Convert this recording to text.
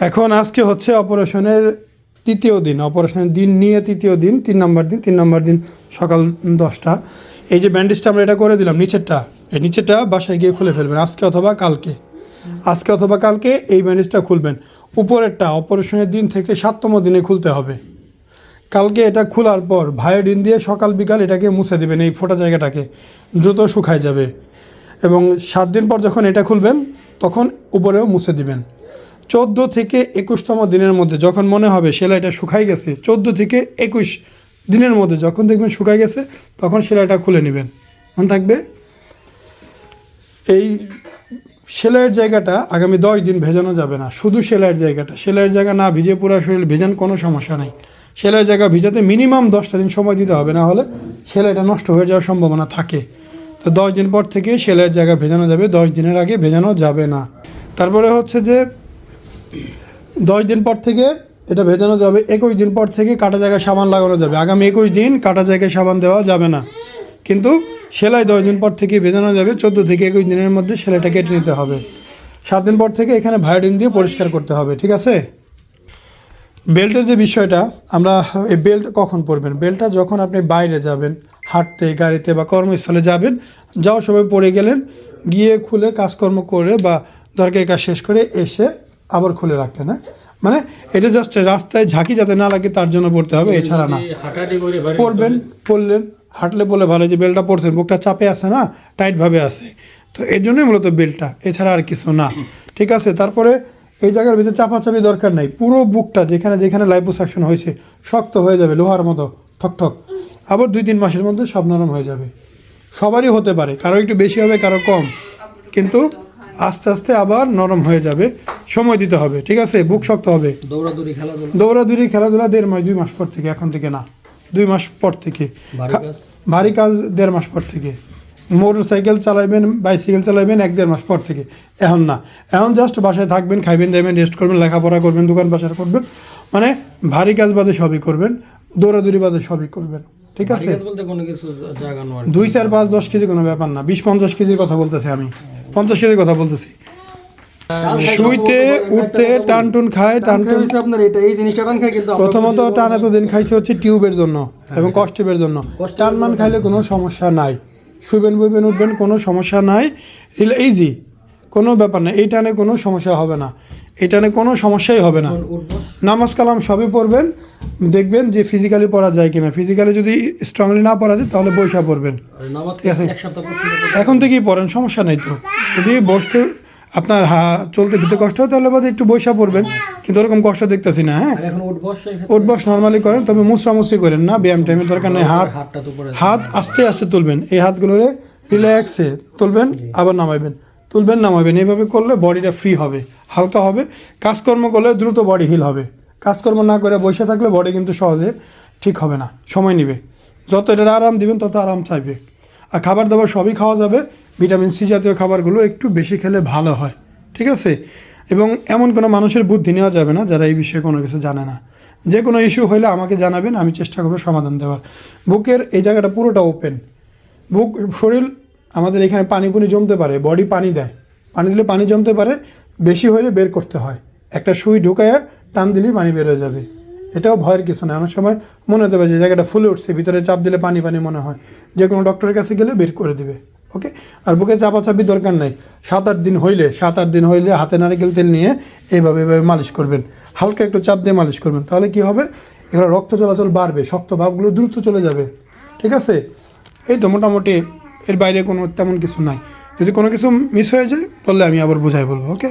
এখন আজকে হচ্ছে অপারেশনের তৃতীয় দিন। অপারেশনের দিন নিয়ে তৃতীয় দিন, তিন নম্বর দিন, তিন নম্বর দিন সকাল দশটা। এই যে ব্যান্ডেজটা আমরা এটা করে দিলাম, নিচেরটা। এই নিচেরটা বাসায় গিয়ে খুলে ফেলবেন, আজকে অথবা কালকে। আজকে অথবা কালকে এই ব্যান্ডেজটা খুলবেন। উপরেরটা অপারেশনের দিন থেকে সাততম দিনে খুলতে হবে। কালকে এটা খোলার পর ভায়োডিন দিয়ে সকাল বিকাল এটাকে মুছে দেবেন, এই ফোটা জায়গাটাকে। দ্রুত শুকায় যাবে। এবং সাত দিন পর যখন এটা খুলবেন, তখন উপরেও মুছে দিবেন। চোদ্দ থেকে একুশতম দিনের মধ্যে যখন মনে হবে সেলাইটা শুকাই গেছে, চোদ্দ থেকে একুশ দিনের মধ্যে যখন দেখবেন শুকাই গেছে, তখন সেলাইটা খুলে নেবেন। মনে থাকবে? এই সেলাইয়ের জায়গাটা আগামী দশ দিন ভেজানো যাবে না, শুধু সেলাইয়ের জায়গাটা। সেলাইয়ের জায়গা না ভিজে পুরো শরীর ভেজান কোনো সমস্যা নাই। সেলাইয়ের জায়গা ভিজাতে মিনিমাম দশটা দিন সময় দিতে হবে, না হলে সেলাইটা নষ্ট হয়ে যাওয়ার সম্ভাবনা থাকে। তো দশ দিন পর থেকে সেলাইয়ের জায়গা ভেজানো যাবে, দশ দিনের আগে ভেজানো যাবে না। তারপরে হচ্ছে যে দশ দিন পর থেকে এটা ভেজানো যাবে, একুশ দিন পর থেকে কাটা জায়গায় সাবান লাগানো যাবে। আগামী একুশ দিন কাটা জায়গায় সাবান দেওয়া যাবে না। কিন্তু সেলাই দশ দিন পর থেকে ভেজানো যাবে, চোদ্দ থেকে একুশ দিনের মধ্যে সেলাইটা কেটে নিতে হবে। সাত দিন পর থেকে এখানে ভায়োডিন দিয়ে পরিষ্কার করতে হবে, ঠিক আছে? বেল্টের যে বিষয়টা, আমরা এই বেল্ট কখন পরবেন? বেল্টটা যখন আপনি বাইরে যাবেন, হাঁটতে, গাড়িতে বা কর্মস্থলে যাবেন যাও সবাই পড়ে গেলেন, গিয়ে খুলে কাজকর্ম করে বা দরকারি কাজ শেষ করে এসে আবার খুলে রাখলেন হ্যাঁ? মানে এটা জাস্ট রাস্তায় ঝাঁকি যাতে না লাগে তার জন্য পড়তে হবে এছাড়া না। পরবেন পরলেন হাঁটলে বলে ভালো যে বেলটা পড়ছেন বুকটা চাপে আছে না টাইটভাবে আছে। তো এর জন্যই মূলত বেলটা এছাড়া আর কিছু না। ঠিক আছে তারপরে এই জায়গার ভিতরে চাপাচাপি দরকার নাই পুরো বুকটা যেখানে যেখানে লাইপোসাকশন হয়েছে শক্ত হয়ে যাবে লোহার মতো ঠক ঠক। আবার দুই তিন মাসের মধ্যে সব নরম হয়ে যাবে। সবারই হতে পারে কারও একটু বেশি হবে কারও কম। কিন্তু আস্তে আস্তে আবার নরম হয়ে যাবে। সময় দিতে হবে ঠিক আছে? বুক শক্ত হবে। দৌড়াদৌড়ি খেলাধুলা? দৌড়াদৌড়ি খেলাধুলা দেড় মাস দুই মাস পর থেকে এখন থেকে না। দুই মাস পর থেকে। ভারী কাজ? দেড় মাস পর থেকে। মোটর সাইকেল চালাইবেন বাইসাইকেল চালাইবেন এক দেড় মাস পর থেকে। এখন না। এখন জাস্ট বাসায় থাকবেন খাইবেন যাবেন রেস্ট করবেন লেখাপড়া করবেন দোকান বাসার করবেন। মানে ভারী কাজ বাদে সবই করবেন দৌড়াদৌড়ি বাদে সবই করবেন। ঠিক আছে? দুই চার পাঁচ দশ কেজি কোনো ব্যাপার না। বিশ পঞ্চাশ কেজির কথা বলতেছি আমি। পঞ্চাশ কেজির কথা বলতেছি। শুইতে উঠতে টান টুন খায় টান টুন আপনার এটা এই জিনিসটা টান খায় কিন্তু প্রথমত টান এতদিন খাইছে হচ্ছে টিউবের জন্য এবং কস্টিউবের জন্য। টান মান খাইলে কোনো সমস্যা নাই। শুবেন বইবেন উঠবেন কোনো সমস্যা নাই। ইজি কোনো ব্যাপার না এই টানে কোনো সমস্যা হবে না। এই টানে কোনো সমস্যাই হবে না। নামাজ কালাম সবই পড়বেন দেখবেন যে ফিজিক্যালি পড়া যায় কিনা। ফিজিক্যালি যদি স্ট্রংলি না পড়া যায় তাহলে বৈশা পড়বেন। এখন থেকেই পড়েন সমস্যা নেই তো। যদি বসতে আপনার হা চলতে ফিরতে কষ্ট হয় তাহলে একটু বৈশা পড়বেন। কিন্তু ওরকম কষ্ট দেখতেছি না হ্যাঁ? আর বস নর্মালি করেন তবে মুসরামুসি করেন না ব্যায়াম টাইমের দরকার নেই হাত হাত আস্তে আস্তে তুলবেন এই হাতগুলোরে রিল্যাক্সে তুলবেন আবার নামাইবেন। তুলবেন নামাবেন এইভাবে করলে বডিটা ফ্রি হবে হালকা হবে। কাজকর্ম করলে দ্রুত বডি হিল হবে। কাজকর্ম না করে বসে থাকলে বডি কিন্তু সহজে ঠিক হবে না সময় নেবে। যত এটা আরাম দিবেন তত আরাম চাইবে। আর খাবার দাবার সবই খাওয়া যাবে। ভিটামিন সি জাতীয় খাবারগুলো একটু বেশি খেলে ভালো হয়। ঠিক আছে? এবং এমন কোনো মানুষের বুদ্ধি নেওয়া যাবে না যারা এই বিষয়ে কোনো কিছু জানে না। যে কোনো ইস্যু হলে আমাকে জানাবেন, আমি চেষ্টা করব সমাধান দেওয়ার। বুকের এই জায়গাটা পুরোটা ওপেন বুক, শরীর, আমাদের এখানে পানি পুনি জমতে পারে বডি পানি দেয়। পানি দিলে পানি জমতে পারে, বেশি হলে বের করতে হয়। একটা সুই ঢুকায় টান দিলেই পানি বের হয়ে যাবে। এটাও ভয়ের কিছু না। অনেক সময় মনে হতে পারে যে জায়গাটা ফুলে উঠছে, ভিতরে চাপ দিলে পানি পানি মনে হয়। যে কোনো ডক্টরের কাছে গেলে বের করে দিবে ওকে আর বুকে চাপাচাপি দরকার নাই। সাত আট দিন হইলে, সাত আট দিন হইলে হাতে নারিকেল তেল নিয়ে এইভাবে এভাবে মালিশ করবেন। হালকা একটু চাপ দিয়ে মালিশ করবেন। তাহলে কি হবে? এগুলো রক্ত চলাচল বাড়বে, শক্ত ভাবগুলো দ্রুত চলে যাবে। ঠিক আছে? এই তো মোটামুটি এর বাইরে কোনো তেমন কিছু নাই। যদি কোনো কিছু মিস হয়ে যায় তাহলে আমি আবার বোঝাই বলব ওকে